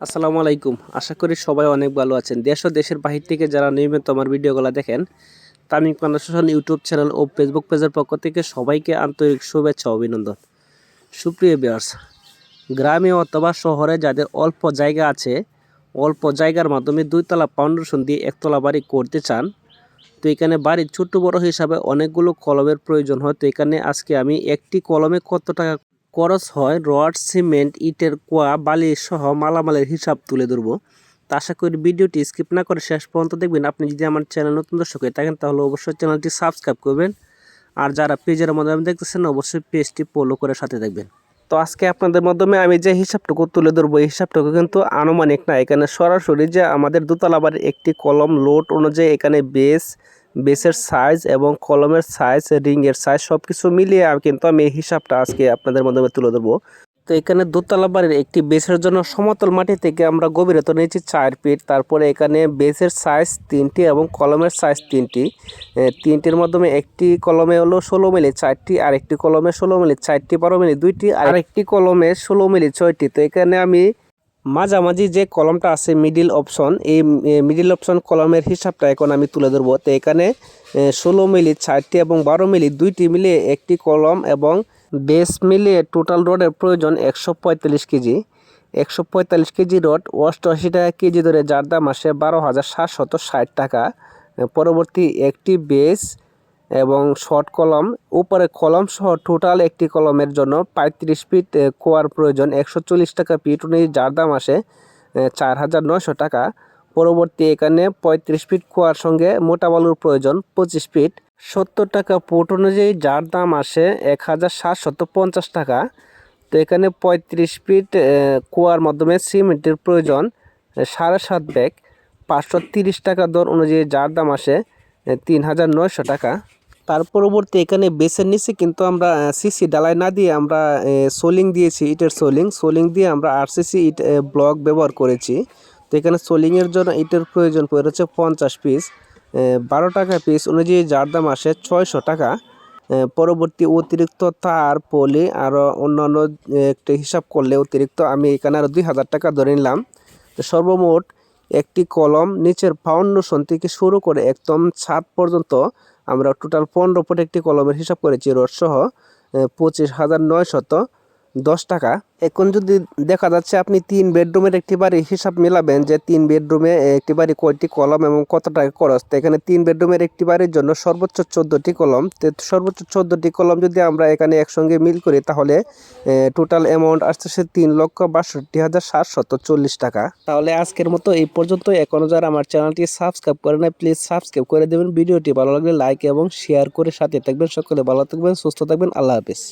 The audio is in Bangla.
আসসালামু আলাইকুম। আশা করি সবাই অনেক ভালো আছেন। দেশ ও দেশের বাহির থেকে যারা নিয়মিত আমার ভিডিওগুলো দেখেন, তামিম কনভারসেশন ইউটিউব চ্যানেল ও ফেসবুক পেজের পক্ষ থেকে সবাইকে আন্তরিক শুভেচ্ছা অভিনন্দন। সুপ্রিয় বিয়ার্স গ্রামে অথবা শহরে যাদের অল্প জায়গা আছে, অল্প জায়গার মাধ্যমে দুইতলা ফাউন্ডেশন দিয়ে একতলা বাড়ি করতে চান, তো এখানে বাড়ির ছোট্ট বড় হিসাবে অনেকগুলো কলমের প্রয়োজন হয়। তো এখানে আজকে আমি একটি কলমে কত টাকা খরচ হয় রড, সিমেন্ট, ইটের কোয়া, বালি সহ মালামালের হিসাব তুলে ধরবো। তো আশা করি ভিডিওটি স্কিপ না করে শেষ পর্যন্ত দেখবেন। আপনি যদি আমার চ্যানেল নতুন দর্শক হয়ে থাকেন, তাহলে অবশ্যই চ্যানেলটি সাবস্ক্রাইব করবেন। আর যারা পেজের মাধ্যমে দেখতেছেন, অবশ্যই পেজটি ফলো করে সাথে দেখবেন তো আজকে আপনাদের মাধ্যমে আমি যে হিসাবটুকু তুলে ধরবো, এই হিসাবটুকু কিন্তু আনুমানিক না। এখানে সরাসরি যে আমাদের দোতলা বাড়ির একটি কলম, লোড অনুযায়ী এখানে বেস বেসের সাইজ এবং কলমের সাইজ রিংয়ের সাইজ সব কিছু মিলিয়ে আমি কিন্তু আমি এই হিসাবটা আজকে আপনাদের মাধ্যমে তুলে ধরবো। তো এখানে দোতলা বাড়ির একটি বেসের জন্য সমতল মাটি থেকে আমরা গভীরতা নিয়েছি চার ফিট তারপরে এখানে বেসের সাইজ তিনটি এবং কলমের সাইজ তিনটি। তিনটির মাধ্যমে একটি কলমে হলো ষোলো মিলি চারটি আর একটি কলমে ষোলো মিলি চারটি, বারো মিলি দুইটি আর একটি কলমে ষোলো মিলি ছয়টি। তো এখানে আমি মাঝামাঝি যে কলমটা আছে মিডিল অপশন এই মিডিল অপশন কলমের হিসাবটা এখন আমি তুলে ধরবো। তো এখানে ষোলো মিলি, চারটি এবং বারো মিলি, দুইটি মিলিয়ে একটি কলম এবং বেস মিলিয়ে টোটাল রডের প্রয়োজন একশো পঁয়তাল্লিশ কেজি। একশো পঁয়তাল্লিশ কেজি রড অষ্টআশি টাকা কেজি ধরে, যার দাম আসে বারো হাজার সাতশত ষাট টাকা। পরবর্তী একটি বেস এবং শর্ট কলম উপরে কলম সহ টোটাল একটি কলমের জন্য পঁয়ত্রিশ ফিট কোয়ার প্রয়োজন একশো চল্লিশ টাকা ফিট অনুযায়ী যার দাম আসে চার হাজার নয়শো টাকা। পরবর্তী এখানে পঁয়ত্রিশ ফিট কোয়ার সঙ্গে মোটা বালুর প্রয়োজন পঁচিশ ফিট সত্তর টাকা ফুট অনুযায়ী যার দাম আসে এক হাজার সাতশত পঞ্চাশ টাকা। তো এখানে পঁয়ত্রিশ ফিট কুয়ার মাধ্যমে সিমেন্টের প্রয়োজন সাড়ে সাত ব্যাগ। পাঁচশো তিরিশ টাকা দর অনুযায়ী যার দাম আসে তিন হাজার নয়শো টাকা। তার পরবর্তী এখানে বেসের নিচে কিন্তু আমরা সিসি ডালাই না দিয়ে আমরা সোলিং দিয়েছি ইটের সোলিং। সোলিং দিয়ে আমরা আরসিসি ইট ব্লক ব্যবহার করেছি। তো এখানে সোলিংয়ের জন্য ইটের প্রয়োজন পড়েছে পঞ্চাশ পিস বারো টাকা পিস অনুযায়ী যার দাম আসে ছয়শো টাকা। পরবর্তী অতিরিক্ত তার, পলি আরও অন্যান্য একটি হিসাব করলে অতিরিক্ত আমি এখানে আরও দুই হাজার টাকা ধরে নিলাম। তো সর্বমোট একটি কলম, নিচের ফাউন্ডেশন থেকে শুরু করে একদম ছাদ পর্যন্ত আমরা টোটাল পনেরো ফুট একটি কলমের হিসাব করেছি রোডসহ সহ পঁচিশ হাজার নয়শত দশ টাকা। এখন যদি দেখা যাচ্ছে আপনি তিন বেডরুমের একটি বাড়ি হিসাব মেলাবেন যে তিন বেডরুমে একটি বাড়ি কয়টি কলম এবং কত টাকা খরচ, তো এখানে তিন বেডরুমের একটি বাড়ির জন্য সর্বোচ্চ চোদ্দোটি কলম। তো সর্বোচ্চ চোদ্দোটি কলম যদি আমরা এখানে একসঙ্গে মিল করি, তাহলে টোটাল অ্যামাউন্ট আসতেছে তিন লক্ষ বাষট্টি হাজার সাতশত চল্লিশ টাকা। তাহলে আজকের মতো এই পর্যন্ত এখনও যারা আমার চ্যানেলটি সাবস্ক্রাইব করে নাই প্লিজ সাবস্ক্রাইব করে দেবেন। ভিডিওটি ভালো লাগলে লাইক এবং শেয়ার করে সাথে থাকবেন। সকলে ভালো থাকবেন, সুস্থ থাকবেন। আল্লাহ হাফিজ।